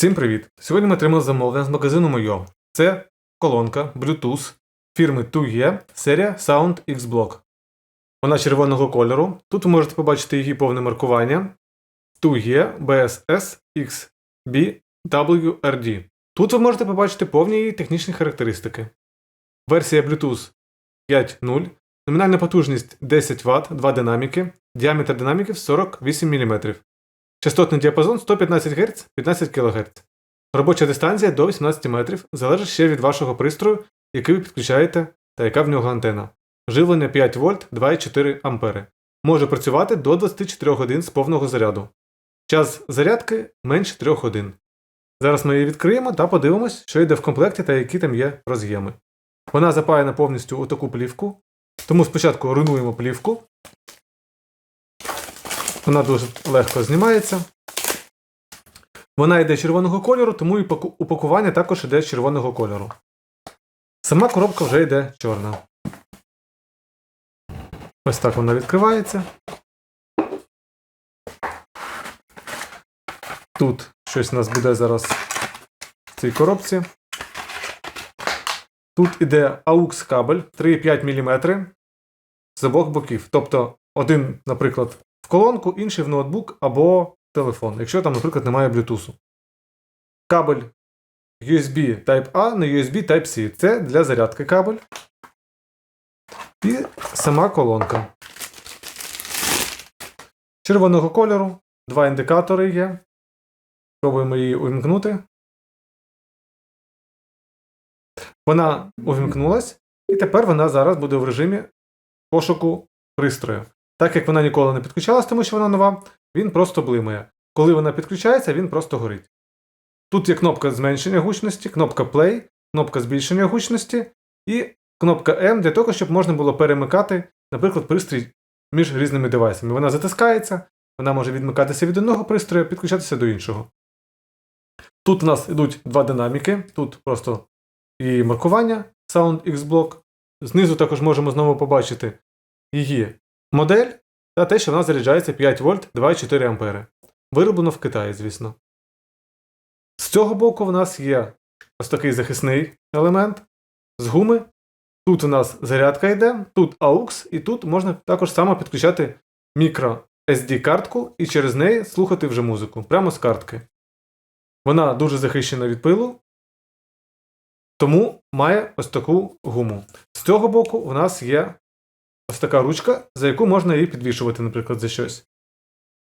Всім привіт! Сьогодні ми отримали замовлення з магазину Мойо. Це колонка Bluetooth фірми 2E серія Sound X Block. Вона червоного кольору. Тут ви можете побачити її повне маркування 2E BSS XB WRD. Тут ви можете побачити повні її технічні характеристики. Версія Bluetooth 5.0, номінальна потужність 10 Вт, 2 динаміки, діаметр динаміків 48 мм. Частотний діапазон 115 Гц 15 кГц. Робоча дистанція до 18 метрів залежить ще від вашого пристрою, який ви підключаєте та яка в нього антена. Живлення 5 вольт 2,4 А. Може працювати до 24 годин з повного заряду. Час зарядки менше 3 годин. Зараз ми її відкриємо та подивимось, що йде в комплекті та які там є роз'єми. Вона запаяна повністю у таку плівку. Тому спочатку руйнуємо плівку. Вона дуже легко знімається. Вона йде червоного кольору, тому і упакування також йде червоного кольору. Сама коробка вже йде чорна. Ось так вона відкривається. Тут щось у нас буде зараз в цій коробці. Тут іде AUX кабель 3,5 мм з обох боків. Тобто один, наприклад, колонку, інший в ноутбук або телефон, якщо там, наприклад, немає Bluetooth. Кабель USB Type-A на USB Type-C. Це для зарядки кабель. І сама колонка. Червоного кольору. Два індикатори є. Пробуємо її увімкнути. Вона увімкнулась, і тепер вона зараз буде в режимі пошуку пристрою. Так як вона ніколи не підключалась, тому що вона нова, він просто блимає. Коли вона підключається, він просто горить. Тут є кнопка зменшення гучності, кнопка Play, кнопка збільшення гучності і кнопка M для того, щоб можна було перемикати, наприклад, пристрій між різними девайсами. Вона затискається, вона може відмикатися від одного пристрою, підключатися до іншого. Тут у нас йдуть два динаміки, тут просто її маркування Sound X Block. Знизу також можемо знову побачити її модель та те, що вона заряджається 5 вольт 2,4 ампери. Вироблено в Китаї, звісно. З цього боку в нас є ось такий захисний елемент з гуми. Тут у нас зарядка йде, тут AUX, і тут можна також само підключати мікро SD-картку і через неї слухати вже музику прямо з картки. Вона дуже захищена від пилу, тому має ось таку гуму. З цього боку у нас є ось така ручка, за яку можна її підвішувати, наприклад, за щось.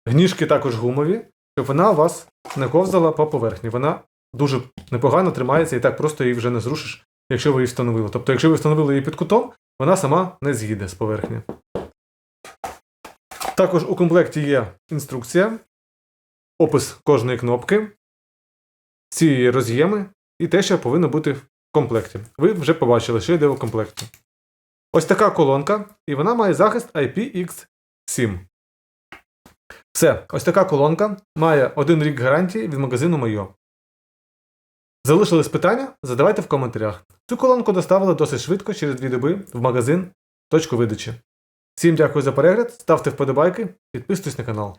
Гніжки також гумові, щоб вона вас не ковзала по поверхні. Вона дуже непогано тримається і так просто її вже не зрушиш, якщо ви її встановили. Тобто, якщо ви встановили її під кутом, вона сама не з'їде з поверхні. Також у комплекті є інструкція, опис кожної кнопки, ці роз'єми і те, що повинно бути в комплекті. Ви вже побачили, що йде у комплекті. Ось така колонка, і вона має захист IPX7. Все, ось така колонка має один рік гарантії від магазину Майо. Залишились питання? Задавайте в коментарях. Цю колонку доставили досить швидко через дві доби в магазин точку видачі. Всім дякую за перегляд, ставте вподобайки, підписуйтесь на канал.